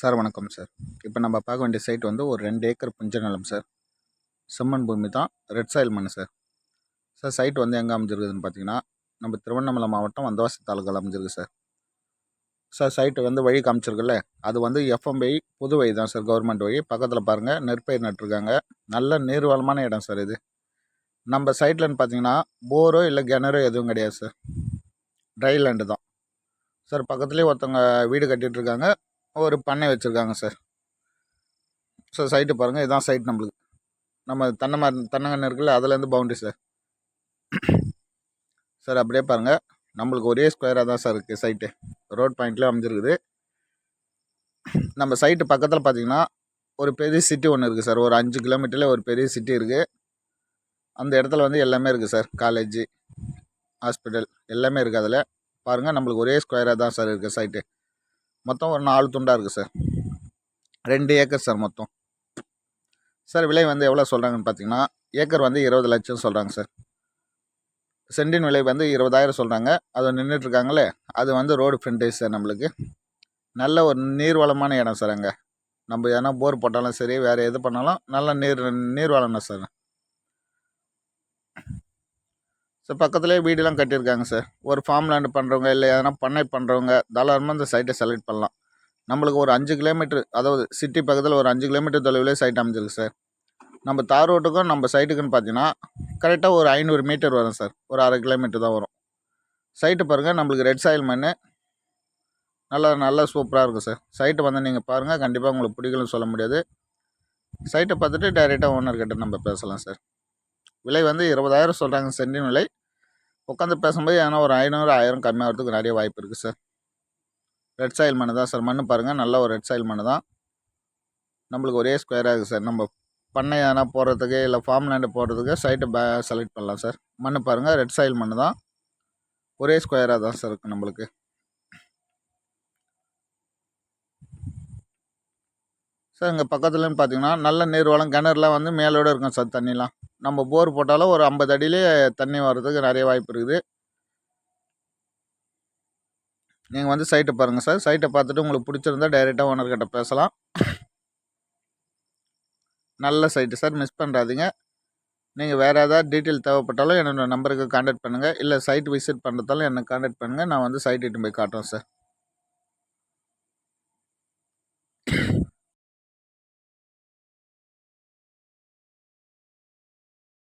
Sir வணக்கம் sir. இப்போ நம்ம பார்க்க வேண்டிய சைட் வந்து ஒரு ரெண்டு ஏக்கர் புஞ்ச நிலம் சார். செம்மண் பூமி தான் ரெட் சாயில் மண் சார். சார் சைட் வந்து எங்கே அமைஞ்சிருக்குதுன்னு பார்த்தீங்கன்னா நம்ம திருவண்ணாமலை மாவட்டம் வந்தவாசி தாலுக்காவில் அமைஞ்சிருக்கு சார். சார் சைட்டு வந்து வழி காமிச்சிருக்குல்ல அது வந்து எஃப்எம்பை புது வழி தான் சார் கவர்மெண்ட் வழி. பக்கத்தில் பாருங்கள் நெற்பயிர் நட்டுருக்காங்க. நல்ல நீர்வளமான இடம் சார் இது. நம்ம சைட்லன்னு பார்த்தீங்கன்னா போரோ இல்லை கிணறோ எதுவும் கிடையாது சார். ட்ரை லேண்டு தான். சார் பக்கத்துலேயே ஒருத்தவங்க வீடு கட்டிட்டு இருக்காங்க. ஒரு பண்ணை வச்சுருக்காங்க சார் சார் சைட்டு பாருங்கள் இதுதான் சைட் நம்மளுக்கு. நம்ம தென்னை மரம் தென்னங்கன்று இருக்குல்ல அதுலேருந்து பவுண்ட்ரி சார் சார் அப்படியே பாருங்கள் நம்மளுக்கு ஒரே ஸ்கொயராக தான் சார் இருக்குது சைட்டு ரோட் பாயிண்ட்லேயே அமைஞ்சிருக்குது. நம்ம சைட்டு பக்கத்தில் பார்த்தீங்கன்னா ஒரு பெரிய சிட்டி ஒன்று இருக்குது சார் ஒரு அஞ்சு கிலோமீட்டரில் ஒரு பெரிய சிட்டி இருக்குது அந்த இடத்துல வந்து எல்லாமே இருக்குது சார் காலேஜு ஹாஸ்பிட்டல் எல்லாமே இருக்குது அதில். பாருங்கள் நம்மளுக்கு ஒரே ஸ்கொயராக தான் சார் இருக்குது சைட்டு மொத்தம் ஒரு நாலு துண்டாக இருக்குது சார் ரெண்டு ஏக்கர் சார் மொத்தம். சார் விலை வந்து எவ்வளோ சொல்கிறாங்கன்னு பார்த்தீங்கன்னா ஏக்கர் வந்து இருபது லட்சம் சொல்கிறாங்க சார் சென்டின் விலை வந்து இருபதாயிரம் சொல்கிறாங்க அது நின்றுட்டுருக்காங்களே அது வந்து ரோடு ஃப்ரண்டேஜ் சார் நம்மளுக்கு. நல்ல ஒரு நீர்வளமான இடம் சார் அங்கே. நம்ம எதனா போர் போட்டாலும் சரி வேறு எது பண்ணாலும் நல்ல நீர் நீர்வளம் தான் சார் சார் பக்கத்துலேயே வீடுலாம் கட்டியிருக்காங்க சார். ஒரு ஃபார்ம் லேண்டு பண்ணுறவங்க இல்லை எதனா பண்ணை பண்ணுறவங்க தாராளமாக இந்த சைட்டை செலக்ட் பண்ணலாம். நம்மளுக்கு ஒரு அஞ்சு கிலோமீட்டர் அதாவது சிட்டி பக்கத்தில் ஒரு அஞ்சு கிலோமீட்டர் தொலைவிலே சைட் அமைஞ்சிருக்கு சார். நம்ம தார் ரோட்டுக்கும் நம்ம சைட்டுக்குன்னு பார்த்தீங்கன்னா கரெக்டாக ஒரு ஐநூறு மீட்டர் வரும் சார். ஒரு அரை கிலோமீட்டர் தான் வரும். சைட்டு பாருங்கள் நம்மளுக்கு ரெட் சாயில் மண் நல்லா நல்லா சூப்பராக இருக்கும் சார். சைட்டு வந்து நீங்கள் பாருங்கள் கண்டிப்பாக உங்களுக்கு பிடிக்கலன்னு சொல்ல முடியாது. சைட்டை பார்த்துட்டு டைரெக்டாக ஓனர்கிட்ட நம்ம பேசலாம் சார். விலை வந்து இருபதாயிரம் சொல்கிறாங்க சென்டின் விலை. உட்காந்து பேசும்போது ஏன்னா ஒரு ஐநூறு ஆயிரம் கம்மியாகிறதுக்கு நிறைய வாய்ப்பு இருக்குது சார் ரெட் சாயில் மண்ணு தான் சார் மண் பாருங்கள் நல்ல ஒரு ரெட் சாயில் மண்ணு தான். நம்மளுக்கு ஒரே ஸ்கொயராக இருக்குது சார் நம்ம பண்ணை எதனா போடுறதுக்கு இல்லை ஃபார்ம் லேண்டு போடுறதுக்கு சைட்டை பே செலக்ட் பண்ணலாம் சார் மண் பாருங்கள் ரெட் சாயில் மண்ணு தான். ஒரே ஸ்கொயராக தான் சார் இருக்குது நம்மளுக்கு. சார் இங்கே பக்கத்துலன்னு பார்த்தீங்கன்னா நல்ல நீர் வளம் கிணறுலாம் வந்து மேலோடு இருக்கும் சார் தண்ணிலாம். நம்ம போர் போட்டாலும் ஒரு ஐம்பது அடியிலே தண்ணி வர்றதுக்கு நிறைய வாய்ப்பு இருக்குது. நீங்கள் வந்து சைட்டை பாருங்கள் சார் சைட்டை பார்த்துட்டு உங்களுக்கு பிடிச்சிருந்தா டைரெக்டாக ஓனர்கிட்ட பேசலாம். நல்ல சைட்டு சார் மிஸ் பண்ணுறாதீங்க நீங்கள் வேறு ஏதாவது டீட்டெயில் தேவைப்பட்டாலும் என்னோடய நம்பருக்கு காண்டாக்ட் பண்ணுங்கள் இல்லை சைட் விசிட் பண்ணுறதாலும் என்னை காண்டாக்ட் பண்ணுங்கள் நான் வந்து சைட் இட்டு போய் காட்டுறேன் சார்